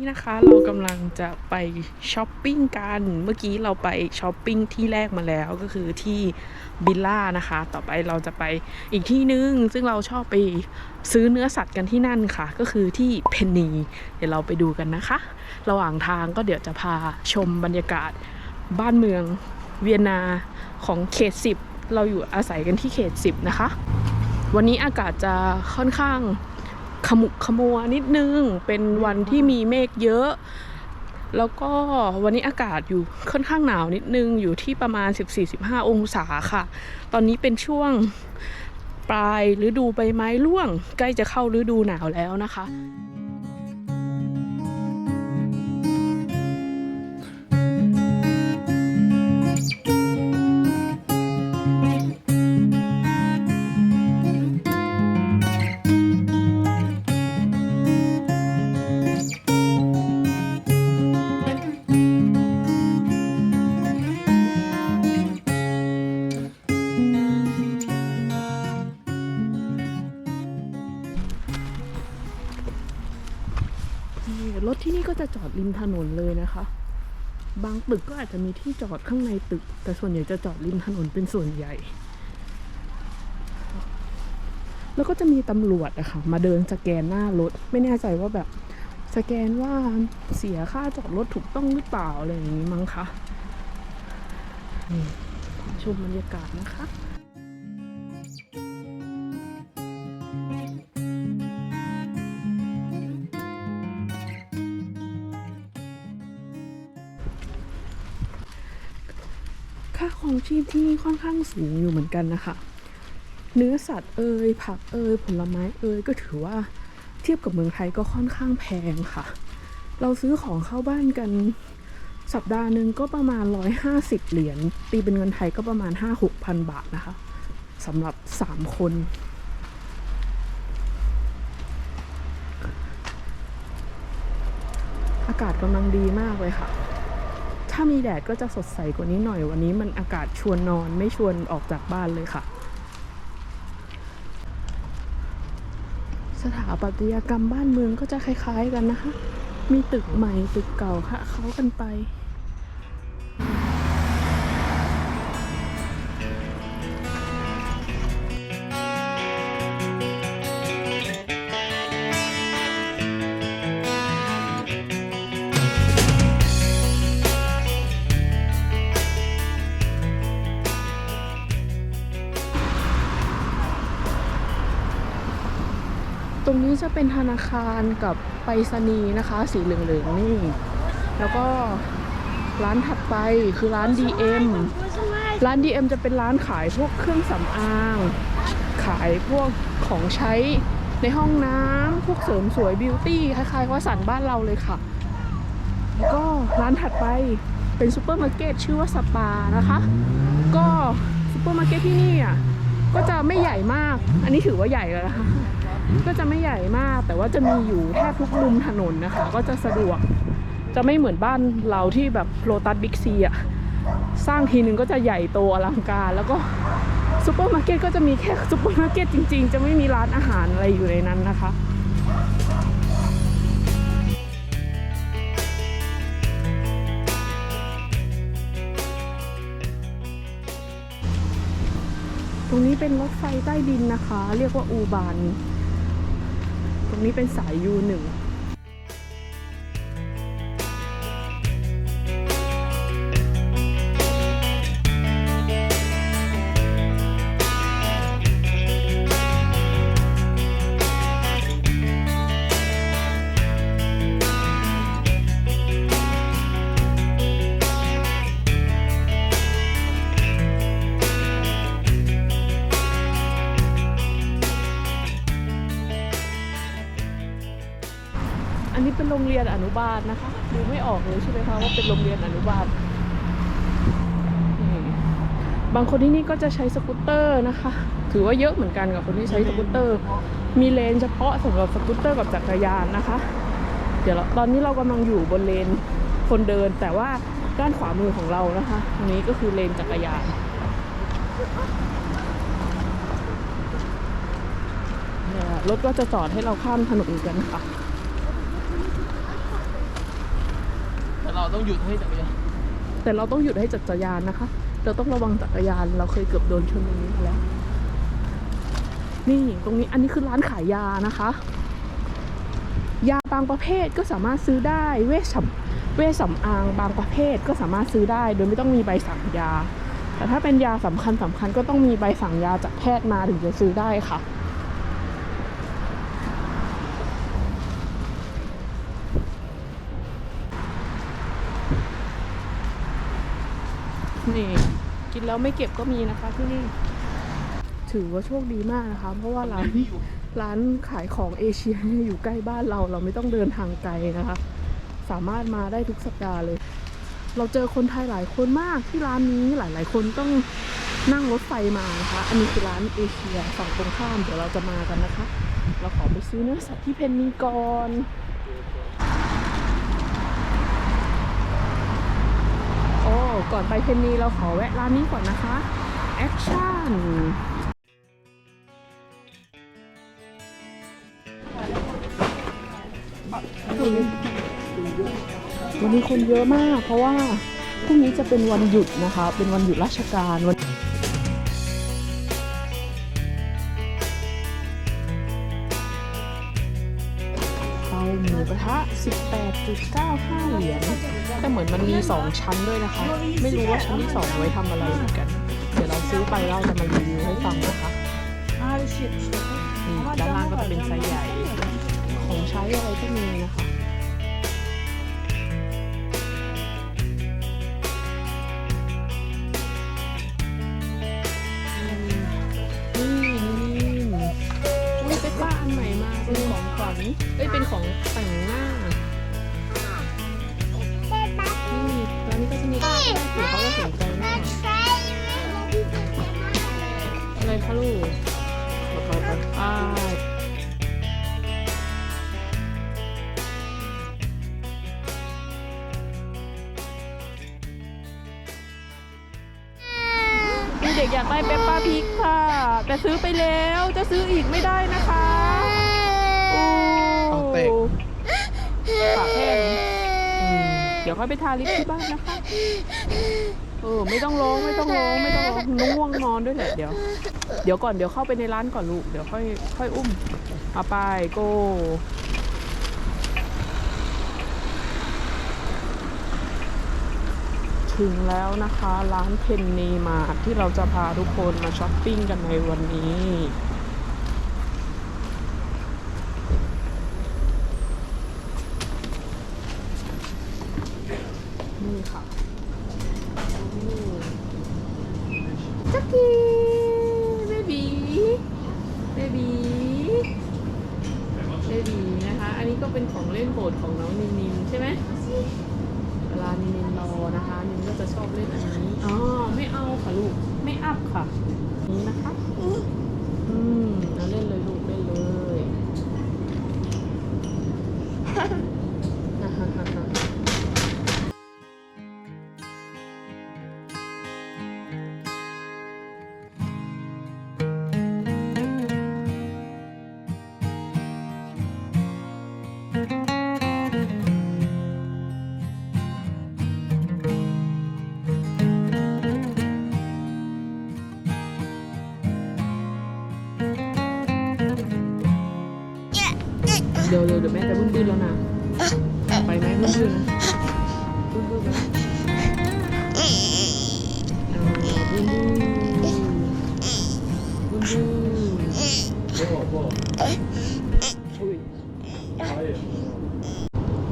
นี้นะคะเรากำลังจะไปช้อปปิ้งกัน เมื่อกี้เราไปช้อปปิ้งที่แรกมาแล้วก็คือที่บิลล่านะคะ ต่อไปเราจะไปอีกที่นึง ซึ่งเราชอบไปซื้อเนื้อสัตว์กันที่นั่นค่ะ ก็คือที่เพนนี เดี๋ยวเราไปดูกันนะคะ ระหว่างทางก็เดี๋ยวจะพาชมบรรยากาศบ้านเมืองเวียนนาของเขต10เราอยู่อาศัยกันที่เขต10นะคะ วันนี้อากาศจะค่อนข้าง ขมุกขมัวนิดนึง เป็นวันที่มีเมฆเยอะ แล้วก็วันนี้อากาศอยู่ค่อนข้างหนาวนิดนึง อยู่ที่ประมาณ 14-15 องศาค่ะ ตอนนี้เป็นช่วงปลายฤดูใบไม้ร่วง ใกล้จะเข้าฤดูหนาวแล้วนะคะ ริมถนนเลยนะคะ บางตึกก็อาจจะมีที่จอดข้างในตึก แต่ส่วนใหญ่จะจอดริมถนนเป็นส่วนใหญ่ แล้วก็จะมีตำรวจอะค่ะมาเดินสแกนหน้ารถ ไม่แน่ใจว่าแบบสแกนว่าเสียค่าจอดรถถูกต้องหรือเปล่าอะไรอย่างนี้มั้งคะนี่ชมบรรยากาศนะคะ ที่มีค่อนข้างสูงอยู่เหมือนกันนะคะ เนื้อสัตว์เอ่ยผักเอ่ยผลไม้เอ่ยก็ถือว่าเทียบกับเมืองไทยก็ค่อนข้างแพงค่ะ เราซื้อของเข้าบ้านกันสัปดาห์หนึ่งก็ประมาณ 150 เหรียญตีเป็นเงินไทยก็ประมาณ 5-6พันบาทนะคะสำหรับ 3 คน อากาศกำลังดีมากเลยค่ะ ถ้ามีแดดก็จะสดใสกว่านี้หน่อยวันนี้มันอากาศชวนนอนไม่ชวนออกจากบ้านเลยค่ะ สถาปัตยกรรมบ้านเมืองก็จะคล้ายๆกันนะคะ มีตึกใหม่ตึกเก่าค่ะเขากันไป ตรงนี้จะเป็นธนาคารกับไปรษณีย์นะคะ สีเหลืองๆนี่ แล้วก็ร้านถัดไปคือร้าน DM ร้าน DM จะเป็นร้านขายพวกเครื่องสำอาง ขายพวกของใช้ในห้องน้ำพวกเสริมสวยบิวตี้คล้ายๆว่าสันบ้านเราเลยค่ะ แล้วก็ร้านถัดไปเป็นซูเปอร์มาร์เก็ตชื่อว่าสปานะคะ ก็ซูเปอร์มาร์เก็ตที่นี่อะ ก็จะไม่ใหญ่มาก อันนี้ถือว่าใหญ่แล้วนะคะก็จะไม่ใหญ่มาก แต่ว่าจะมีอยู่แทบทุกมุมถนนนะคะ ก็จะสะดวก จะไม่เหมือนบ้านเราที่แบบโลตัสบิ๊กซีอะสร้างทีนึงก็จะใหญ่โตอลังการ แล้วก็ซูเปอร์มาร์เก็ตก็จะมีแค่ซูเปอร์มาร์เก็ตจริง ๆ จะไม่มีร้านอาหารอะไรอยู่ในนั้นนะคะ ตรงนี้เป็นรถไฟใต้ดินนะคะ เรียกว่าอูบาน ตรงนี้เป็นสายยูหนึ่ง นนี้เป็นโรงเรียนอนุบาลนะคะ ดูไม่ออกเลยใช่ไหมคะว่าเป็นโรงเรียนอนุบาล บางคนที่นี่ก็จะใช้สกูตเตอร์นะคะ ถือว่าเยอะเหมือนกันกับคนที่ใช้สกูตเตอร์ มีเลนเฉพาะสำหรับสกูตเตอร์กับจักรยานนะคะ เดี๋ยวเราตอนนี้เรากำลังอยู่บนเลนคนเดินแต่ว่าด้านขวามือของเรานะคะตรงนี้ก็คือเลนจักรยานรถก็จะจอดให้เราข้ามถนนกันค่ะ แต่เราต้องหยุดให้จักรยานแต่เราต้องหยุดให้จักรยานนะคะ เราต้องระวังจักรยานเราเคยเกือบโดนชนตรงนี้มาแล้ว นี่ตรงนี้อันนี้คือร้านขายยานะคะ ยาบางประเภทก็สามารถซื้อได้เวชสำเวชสำอางบางประเภทก็สามารถซื้อได้ โดยไม่ต้องมีใบสั่งยา แต่ถ้าเป็นยาสำคัญสำคัญก็ต้องมีใบสั่งยาจากแพทย์มาถึงจะซื้อได้ค่ะ นี่กินแล้วไม่เก็บก็มีนะคะที่นี่ ถือว่าโชคดีมากนะคะ เพราะว่าร้านร้านขายของเอเชียเนี่ยอยู่ใกล้บ้านเราเราไม่ต้องเดินทางไกลนะคะ สามารถมาได้ทุกสัปดาห์เลย เราเจอคนไทยหลายคนมากที่ร้านนี้หลาย ๆ คนต้องนั่งรถไฟมานะคะ อันนี้คือร้านเอเชียฝั่งตรงข้ามเดี๋ยวเราจะมากันนะคะ เราขอไปซื้อเนื้อสัตว์ที่เพนนีก่อน โอ้ ก่อนไปเพนนีเราขอแวะร้านนี้ก่อนนะคะแอคชั่นวันนี้คนเยอะมากเพราะว่าพรุ่งนี้จะเป็นวันหยุดนะคะ เป็นวันหยุดราชการวัน หมูกระทะ 18.95 เหรียญ แต่เหมือนมันมี 2 ชั้นด้วยนะคะ ไม่รู้ว่าชั้นที่ 2 ไว้ทำอะไรเหมือนกัน เดี๋ยวเราซื้อไปเราจะมารีวิวให้ฟังนะคะนี่ด้านล่างก็จะเป็นไซส์ใหญ่ ของใช้อะไรก็มีนะคะ เอ้ยเป็นของแต่งหน้านี่ร้านนี้ก็จะมีเผื่อเขาจะสนใจมากอะไรคะลูกไปไปไปอ่ามีเด็กอยากได้เปปป้าพิกค่ะ แต่ซื้อไปแล้วจะซื้ออีกไม่ได้นะคะโอ้ เอาเตะปากแห้งอืมเดี๋ยวค่อยไปทาลิปที่บ้านนะคะเออไม่ต้องร้องไม่ต้องร้องไม่ต้องร้องง่วงนอนด้วยแหละเดี๋ยว เดี๋ยวก่อนเดี๋ยวเข้าไปในร้านก่อนลูกเดี๋ยวค่อยค่อยอุ้มเอาไปโก้ถึงแล้วนะคะ ร้านเพนนีมาร์ทที่เราจะพาทุกคนมาช้อปปิ้งกันในวันนี้นี่ เดี๋ยวเดี๋ยวเดี๋ยวแม่จะบึ้นบึ้นแล้วนะ ไปไหมบึ้นบึ้นนะบึ้นบึ้นนะบึ้นบึ้นบึ้นบึ้นอุ๊ย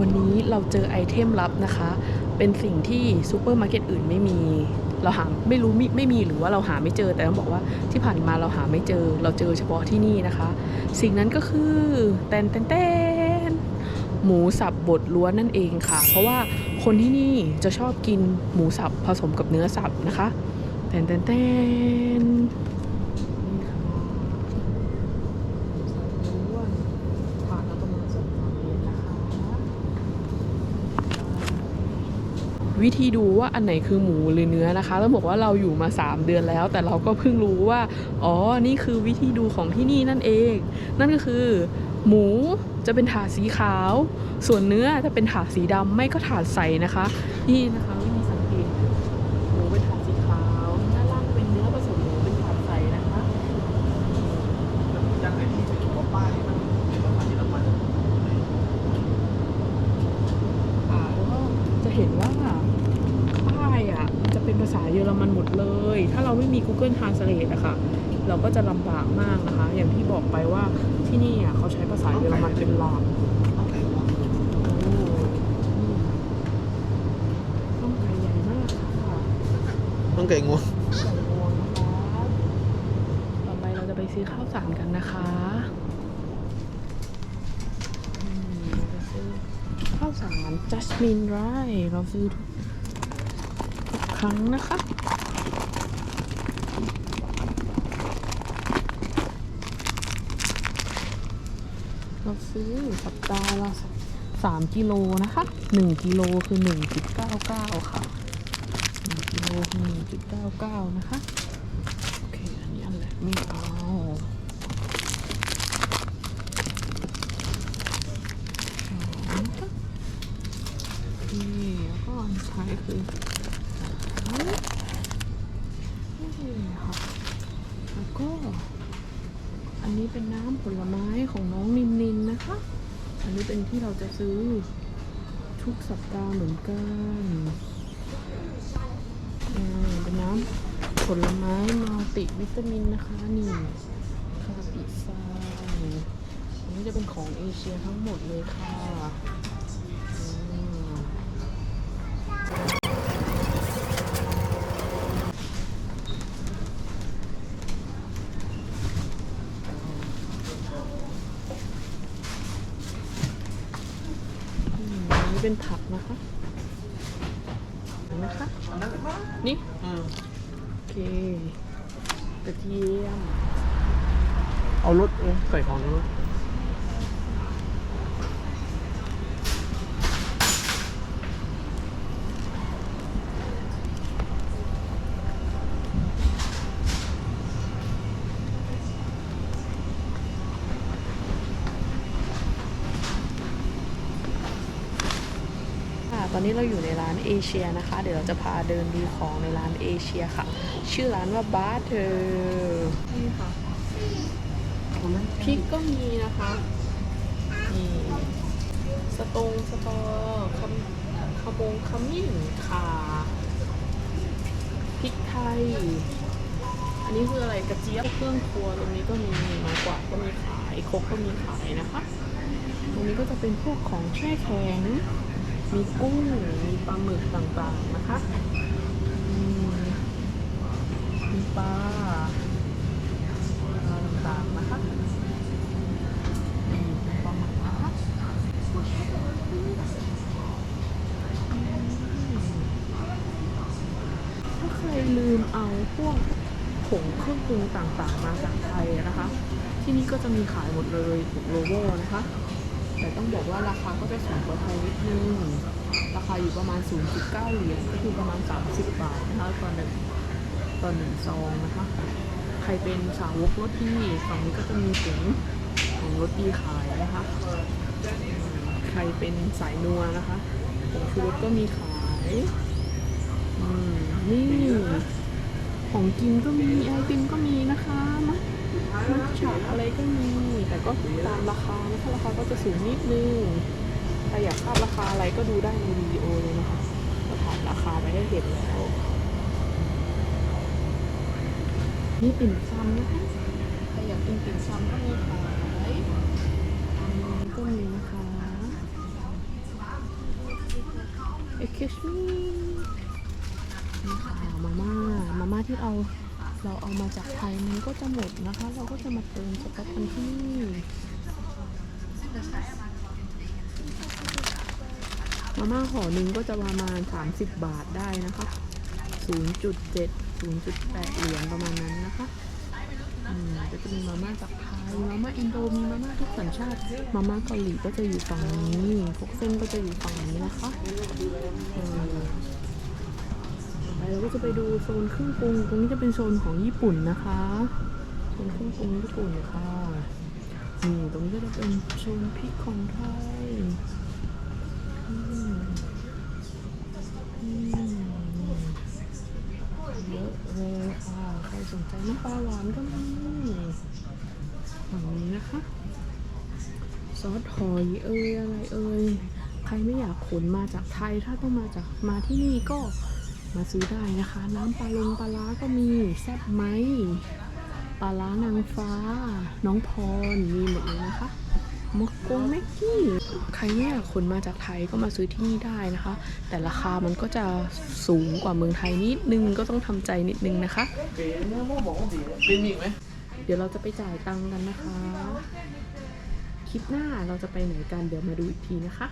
วันนี้เราเจอไอเทมลับนะคะ เป็นสิ่งที่ซูเปอร์มาร์เก็ตอื่นไม่มี เราหาไม่รู้มิไม่มีหรือว่าเราหาไม่เจอแต่ต้องบอกว่าที่ผ่านมาเราหาไม่เจอ เราเจอเฉพาะที่นี่นะคะ สิ่งนั้นก็คือแตนแตนแตนหมูสับบดล้วนนั่นเองค่ะ เพราะว่าคนที่นี่จะชอบกินหมูสับผสมกับเนื้อสับนะคะแตนแตนแตนนี่ค่ะหมูสับล้วนถาดละประมาณสองร้อยเยนนะคะ วิธีดูว่าอันไหนคือหมูหรือเนื้อนะคะต้องบอกว่าเราอยู่มา 3 เดือนแล้ว แต่เราก็เพิ่งรู้ว่า อ๋อ นี่คือวิธีดูของที่นี่นั่นเอง นั่นก็คือ หมูจะเป็นถาดสีขาว ส่วนเนื้อจะเป็นถาดสีดำไม่ก็ถาดใสนะคะ นี่นะคะวิธีสังเกตหมูเป็นถาดสีขาวด้านล่างเป็นเนื้อผสมหมูเป็นถาดใสนะคะ จากไหนที่เป็นว่าป้ายมันเป็นภาษาเยอรมัน อ่าแล้วก็จะเห็นว่าป้ายอะจะเป็นภาษาเยอรมันหมดเลย ถ้าเราไม่มี Google Translate อะค่ะเราก็จะลำบากมากนะคะ อย่างที่บอกไปว่าที่นี่อะเขาใช้ภาษาเยอรมันเป็นหลักต้องไหนวะโอ้ต้องไก่ใหญ่มากค่ะต้องไก่งวงไก่งวงนะคะต่อไปเราจะไปซื้อข้าวสารกันนะคะอืมเราจะซื้อข้าวสาร Jasmine Rye เราซื้อทุกทุกครั้งนะคะ เรา ซื้อสัปดาห์ละสามกิโลนะคะหนึ่งกิโลคือหนึ่งจุดเก้าเก้าค่ะหนึ่งกิโลคือหนึ่งจุดเก้าเก้านะคะโอเคอันนี้อันแรกไม่เอาแล้วก็อันท้ายคือนี่ค่ะแล้วก็ อันนี้เป็นน้ำผลไม้ของน้องนินนินนะคะ อันนี้เป็นที่เราจะซื้อทุกสัปดาห์เหมือนกันอ่าเป็นน้ำผลไม้มัลติวิตามินนะคะนี่คาปิซาอันนี้จะเป็นของเอเชียทั้งหมดเลยค่ะ นนี้เป็นผักนะคะนะคะ นี่อืมโอเคกระเทียมเอารถเออใส่ของในรถ อนนี้เราอยู่ในร้านเอเชียนะคะ เดี๋ยวเราจะพาเดินดูของในร้านเอเชียค่ะ ชื่อร้านว่าบาร์เธอนี่ค่ะพริกก็มีนะคะนี่สตงสตอขมขมงขมิ้นข่าพริกไทย อันนี้คืออะไรกระเจี๊ยบเครื่องครัวตรงนี้ก็มีไม้กวาดก็มีขายครกก็มีขายนะคะ ตรงนี้ก็จะเป็นพวกของแช่แข็ง มีกุ้ง มีปลาหมึกต่างๆนะคะ มีปลาปลาต่างๆนะคะมเป็นปลาหมึกนะคะถ้าใครลืมเอาพวกผงเครื่องปรุงต่างๆ มาจากไทยนะคะ ที่นี่ก็จะมีขายหมดเลยถูกโลโก้นะคะ แต่ต้องบอกว่าราคาก็จะสูงกว่าไทยนิดนึง ราคาอยู่ประมาณ 0.9 เหรียญก็คือประมาณ 30 บาทนะคะต่อหนึ่งต่อหนึ่งซองนะคะ ใครเป็นสาวกรสดีฝั่งนี้ก็จะมีถุงของรสดีขายนะคะ ใครเป็นสายนัวนะคะผงชูรสก็มีขายอืมนี่ของกินก็มีไอติมก็มีนะคะมะ มัทฉะอะไรก็มี แต่ก็ตามราคานะคะราคาก็จะสูงนิดนึงใครอยากทราบราคาอะไรก็ดูได้ในวิดีโอเลยนะคะเราถ่ายราคาไปให้เห็นแล้ว นี่ปิ่นซำนะคะใครอยากกินปิ่นซำก็มีขายอันนี้ก็มีนะคะ Excuse me นี่ค่ะมาม่า มาม่าที่เอา เราเอามาจากไทยมันก็จะหมดนะคะ เราก็จะมาเติมสต๊อกกันที่นี่มาม่าห่อหนึ่งก็จะประมาณ 30 บาทได้นะคะ 0.7 0.8 เหรียญประมาณนั้นนะคะอืมก็จะมีมาม่าจากไทยมาม่าอินโดมีมาม่าทุกสัญชาติ มาม่าเกาหลีก็จะอยู่ฝั่งนี้พวกเส้นก็จะอยู่ฝั่งนี้นะคะ เราก็จะไปดูโซนเครื่องปรุงตรงนี้จะเป็นโซนของญี่ปุ่นนะคะโซนเครื่องปรุงญี่ปุ่นค่ะนี่ตรงนี้ก็จะเป็นโซนพริกของไทยอืมอืมเยอะเลยค่ะใครสนใจน้ำปลาหวานก็มีฝั่งนี้นะคะซอสหอยเอ่ยอะไรเอ่ยใครไม่อยากขนมาจากไทยถ้าต้องมาจากมาที่นี่ก็ มาซื้อได้นะคะ น้ำปลาลงปลาร้าก็มีแซ่บไหมปลาร้านางฟ้า น้องพรมีหมดเลยนะคะมกกงแม็กกี้ใครไม่อยากขนมาจากไทยก็มาซื้อที่นี่ได้นะคะ แต่ราคามันก็จะสูงกว่าเมืองไทยนิดนึงก็ต้องทำใจนิดนึงนะคะเป๋เนี่ยโม่บอกว่าเป๋เป็นอีกไหมเดี๋ยวเราจะไปจ่ายตังค์กันนะคะ คลิปหน้าเราจะไปไหนกันเดี๋ยวมาดูอีกทีนะคะ